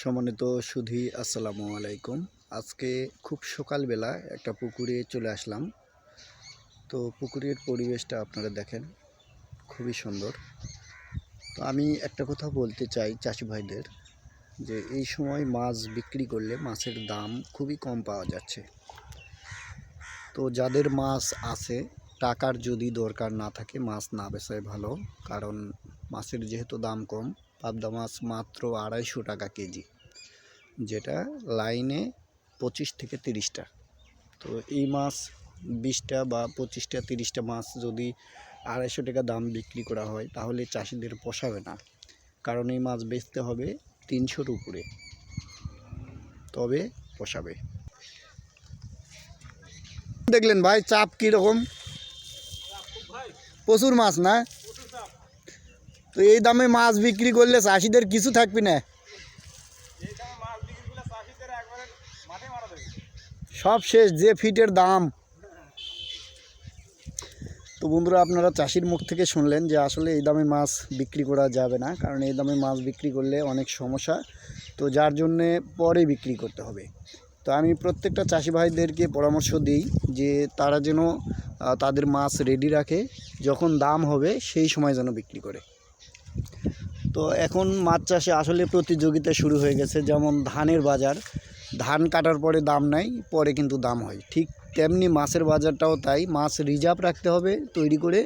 সম্মানিত সুধী, আসসালামু আলাইকুম। আজকে খুব সকালবেলা একটা পুকুরে চলে আসলাম। তো পুকুরের পরিবেশটা আপনারা দেখেন, খুবই সুন্দর। তো আমি একটা কথা বলতে চাই চাষি ভাইদের, যে এই সময় মাছ বিক্রি করলে মাছের দাম খুবই কম পাওয়া যাচ্ছে। তো যাদের মাছ আছে, টাকার যদি দরকার না থাকে, মাছ না বেচাই ভালো। কারণ মাছের যেহেতু দাম কম পাবদা মাছ মাত্র আড়াইশো টাকা কেজি, যেটা লাইনে পঁচিশ থেকে তিরিশটা। তো এই মাছ বিশটা বা পঁচিশটা, তিরিশটা মাছ যদি আড়াইশো টাকা দাম বিক্রি করা হয়, তাহলে চাষিদের পোষাবে না। কারণ এই মাছ বেচতে হবে তিনশোর উপরে। তবে পোষাবে। দেখলেন ভাই, চাপ কীরকম? প্রচুর মাছ না? তো এই দামে মাছ বিক্রি করলে চাষিদের কিছু থাকবে না। সব শেষ, যে ফিটের দাম। তো বন্ধুরা, আপনারা চাষির মুখ থেকে শুনলেন যে আসলে এই দামে মাছ বিক্রি করা যাবে না, কারণ এই দামে মাছ বিক্রি করলে অনেক সমস্যা। তো যার জন্যে পরে বিক্রি করতে হবে। তো আমি প্রত্যেকটা চাষি ভাইদেরকে পরামর্শ দিই যে তারা যেন তাদের মাছ রেডি রাখে, যখন দাম হবে সেই সময় যেন বিক্রি করে। তো এখন মাছ চাষে আসলে প্রতিযোগিতা শুরু হয়ে গেছে, যেমন ধানের বাজার। ধান কাটার পরে দাম নাই, পরে কিন্তু দাম হয়। ঠিক তেমনি মাছের বাজারটাও তাই, মাছ রিজার্ভ রাখতে হবে তৈরি করে,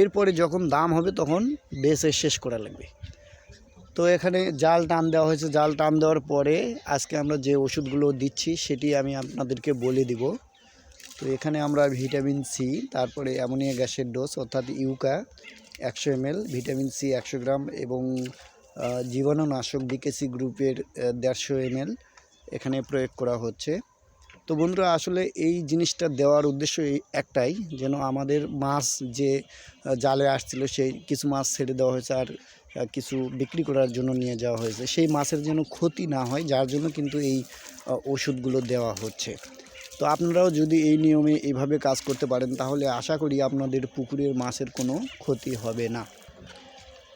এরপরে যখন দাম হবে তখন বেচে শেষ করা লাগবে। তো এখানে জাল টান দেওয়া হয়েছে, জাল টান দেওয়ার পরে আজকে আমরা যে ওষুধগুলো দিচ্ছি সেটি আমি আপনাদেরকে বলে দিব। তো এখানে আমরা ভিটামিন সি, তারপরে অ্যামোনিয়া গ্যাসের ডোজ, অর্থাৎ ইউকা একশো এমএল, ভিটামিন সি একশো গ্রাম এবং জীবাণুনাশক ডিকেসি গ্রুপের দেড়শো এমএল এখানে প্রয়োগ করা হচ্ছে। তো বন্ধুরা, আসলে এই জিনিসটা দেওয়ার উদ্দেশ্য একটাই, যেন আমাদের মাছ যে জালে আসছিল সেই কিছু মাছ ছেড়ে দেওয়া হয়েছে আর কিছু বিক্রি করার জন্য নিয়ে যাওয়া হয়েছে। সেই মাছের যেন ক্ষতি না হয়, যার জন্য কিন্তু এই ওষুধগুলো দেওয়া হচ্ছে। তো আপনারাও যদি এই নিয়মে এইভাবে কাজ করতে পারেন, তাহলে আশা করি আপনাদের পুকুরের মাছের কোনো ক্ষতি হবে না।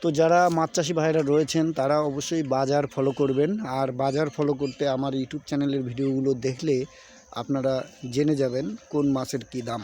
তো যারা মাছ চাষি ভাইরা রয়েছেন, তারা অবশ্যই বাজার ফলো করবেন। আর বাজার ফলো করতে আমার ইউটিউব চ্যানেলের ভিডিওগুলো দেখলে আপনারা জেনে যাবেন কোন মাছের কী দাম।